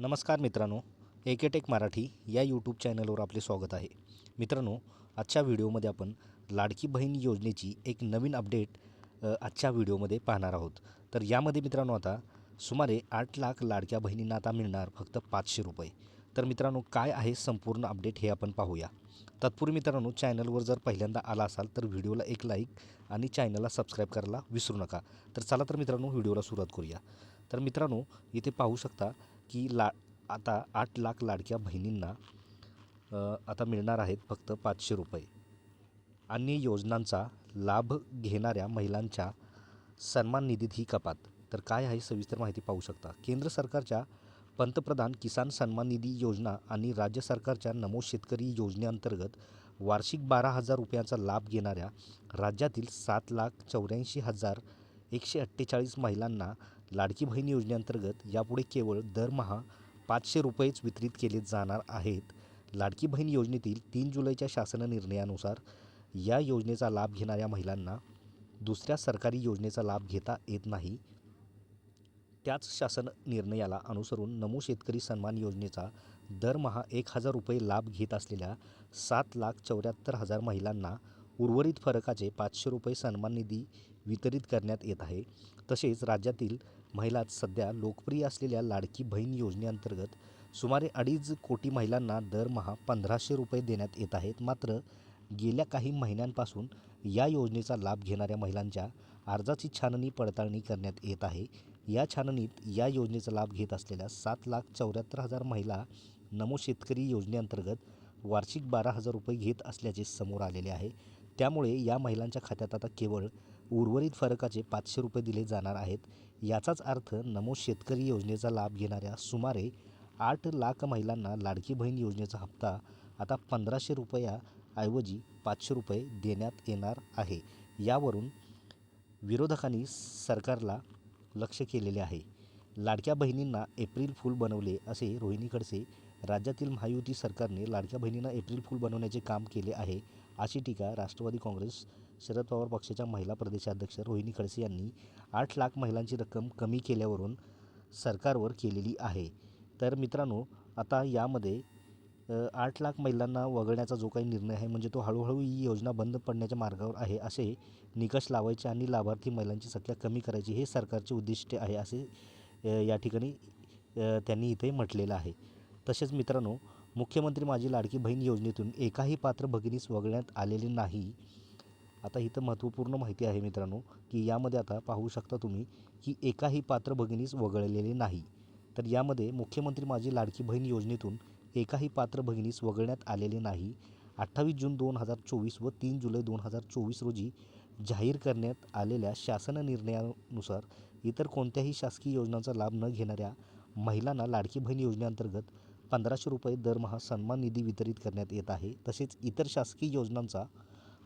नमस्कार मित्रांनो एकेटेक मराठी या यूट्यूब चॅनलवर आपले स्वागत आहे. मित्रांनो आजच्या व्हिडिओमध्ये आपण लाडकी बहीण योजनेची एक नवीन अपडेट आजच्या व्हिडिओमध्ये पाहणार आहोत. तर यामध्ये मित्रांनो आता सुमारे आठ लाख लाडक्या बहिणींना आता मिळणार फक्त पाचशे रुपये. तर मित्रांनो काय आहे संपूर्ण अपडेट हे आपण पाहूया. तत्पूर्वी मित्रांनो चॅनलवर जर पहिल्यांदा आला असाल तर व्हिडिओला एक लाईक आणि चॅनलला सबस्क्राईब करायला विसरू नका. तर चला तर मित्रांनो व्हिडिओला सुरुवात करूया. तर मित्रांनो इथे पाहू शकता की ला आता आठ लाख लाडक्या बहिणींना आता मिळणार आहेत फक्त पाचशे रुपये. अन्य योजनांचा लाभ घेणाऱ्या महिलांच्या सन्मान निधीत ही कपात. तर काय आहे सविस्तर माहिती पाहू शकता. केंद्र सरकारच्या पंतप्रधान किसान सन्मान निधी योजना आणि राज्य सरकारच्या नमो शेतकरी योजनेअंतर्गत वार्षिक बारा हजार रुपयांचा लाभ घेणाऱ्या राज्यातील सात लाख चौऱ्याऐंशी हजार एकशे अठ्ठेचाळीस महिलांना लाडकी बहीण योजनेअंतर्गत यापुढे केवळ दरमहा पाचशे रुपयेच वितरित केले जाणार आहेत. लाडकी बहीण योजनेतील तीन जुलैच्या शासन निर्णयानुसार या योजनेचा लाभ घेणाऱ्या महिलांना दुसऱ्या सरकारी योजनेचा लाभ घेता येत नाही. त्याच शासन निर्णयाला अनुसरून नमो शेतकरी सन्मान योजनेचा दरमहा एक हजार रुपये लाभ घेत असलेल्या सात लाख चौऱ्याहत्तर हजार महिलांना उर्वरित फरकाचे पाचशे रुपये सन्मान निधी वितरित करण्यात येत आहे. तसेच राज्यातील महिलात सध्या लोकप्रिय असलेल्या लाडकी बहीण योजनेअंतर्गत सुमारे अडीच कोटी महिलांना दरमहा पंधराशे रुपये देण्यात येत आहेत. मात्र गेल्या काही महिन्यांपासून या योजनेचा लाभ घेणाऱ्या महिलांच्या अर्जाची छाननी पडताळणी करण्यात येत आहे. या छाननीत या योजनेचा लाभ घेत असलेल्या सात लाख चौऱ्याहत्तर हजार महिला नमो शेतकरी योजनेअंतर्गत वार्षिक बारा हजार रुपये घेत असल्याचे समोर आलेले आहे. त्यामुळे या महिलांच्या खात्यात आता केवळ उर्वरित फरकाचे पाचशे रुपये दिले जाणार आहेत. याचाच अर्थ नमो शेतकरी योजनेचा लाभ घेणाऱ्या सुमारे आठ लाख महिलांना लाडकी बहीण योजनेचा हप्ता आता पंधराशे रुपयाऐवजी पाचशे रुपये देण्यात येणार आहे. यावरून विरोधकांनी सरकारला लक्ष केलेले आहे. लाडक्या बहिणींना एप्रिल फूल बनवले असे रोहिणी खडसे राज्यातील महायुती सरकारने लाडक्या बहिणींना एप्रिल फूल बनवण्याचे काम केले आहे. अशी टीका राष्ट्रवादी काँग्रेस शरद पवार पक्षाच्या महिला प्रदेशाध्यक्ष रोहिणी खडसे यांनी आठ लाख महिलांची रक्कम कमी केल्यावरून सरकारवर केलेली आहे. तर मित्रांनो आता यामध्ये आठ लाख महिलांना वगळण्याचा जो काही निर्णय आहे म्हणजे तो हळूहळू ही योजना बंद पडण्याच्या मार्गावर आहे असे निकष लावायचे आणि लाभार्थी महिलांची संख्या कमी करायची हे सरकारचे उद्दिष्ट आहे असे या ठिकाणी त्यांनी इथे म्हटलेलं आहे. तसेच मित्रांनो मुख्यमंत्री माझी लाडकी बहीण योजनेतून एकाही पात्र भगिनीस वगळण्यात आलेले नाही. आता इथं महत्त्वपूर्ण माहिती आहे मित्रांनो की यामध्ये आता पाहू शकता तुम्ही की एकाही पात्र भगिनीस वगळलेले नाही. तर यामध्ये मुख्यमंत्री माझी लाडकी बहीण योजनेतून एकाही पात्र भगिनीस वगळण्यात आलेले नाही. अठ्ठावीस जून दोन हजार चोवीस व तीन जुलै दोन हजार चोवीस रोजी जाहीर करण्यात आलेल्या शासन निर्णयानुसार इतर कोणत्याही शासकीय योजनांचा लाभ न घेणाऱ्या महिलांना लाडकी बहीण योजनेअंतर्गत पंधराशे रुपये दरमहा सन्मान निधी वितरित करण्यात येत आहे. तसेच इतर शासकीय योजनांचा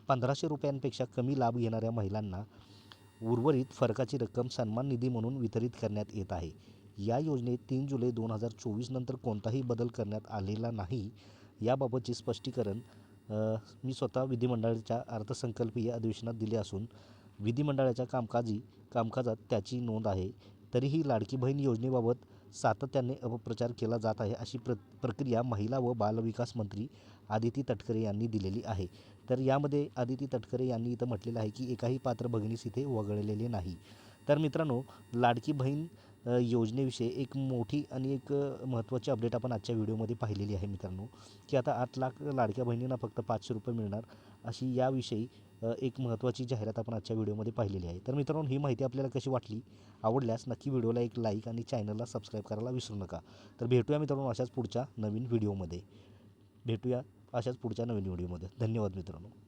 पंधराशे रुपयांपेक्षा कमी लाभ घेणाऱ्या महिलांना उर्वरित फरकाची रक्कम सन्मान निधी म्हणून वितरित करण्यात येत आहे. या योजनेत तीन जुलै दोन हजार चोवीस नंतर कोणताही बदल करण्यात आलेला नाही. याबाबतचे स्पष्टीकरण मी स्वतः विधिमंडळाच्या अर्थसंकल्पीय अधिवेशनात दिले असून विधिमंडळाच्या कामकाजी कामकाजात त्याची नोंद आहे. तरीही लाडकी बहीण योजनेबाबत सातत्याने अपप्रचार केला जात आहे अशी प्र प्रक्रिया महिला व बालविकास मंत्री आदिती तटकरे यांनी दिलेली आहे. तर यामध्ये आदिती तटकरे यांनी इथं म्हटलेलं आहे की एकाही पात्र भगिनीस इथे वगळलेले नाही. तर मित्रांनो लाडकी बहीण योजनेविषयी एक मोठी आणि एक महत्त्वाची अपडेट आपण आजच्या व्हिडिओमध्ये पाहिलेली आहे मित्रांनो की आता आठ लाख लाडक्या बहिणींना फक्त पाचशे रुपये मिळणार अशी याविषयी एक महत्त्वाची जाहिरात आपण आजच्या व्हिडिओमध्ये पाहिलेली आहे. तर मित्रांनो ही माहिती आपल्याला कशी वाटली? आवडल्यास नक्की व्हिडिओला एक लाईक आणि चॅनलला सबस्क्राईब करायला विसरू नका. तर भेटूया मित्रांनो अशाच पुढच्या नवीन व्हिडिओमध्ये. भेटूया अशाच पुढच्या नवीन व्हिडिओमध्ये. धन्यवाद मित्रांनो.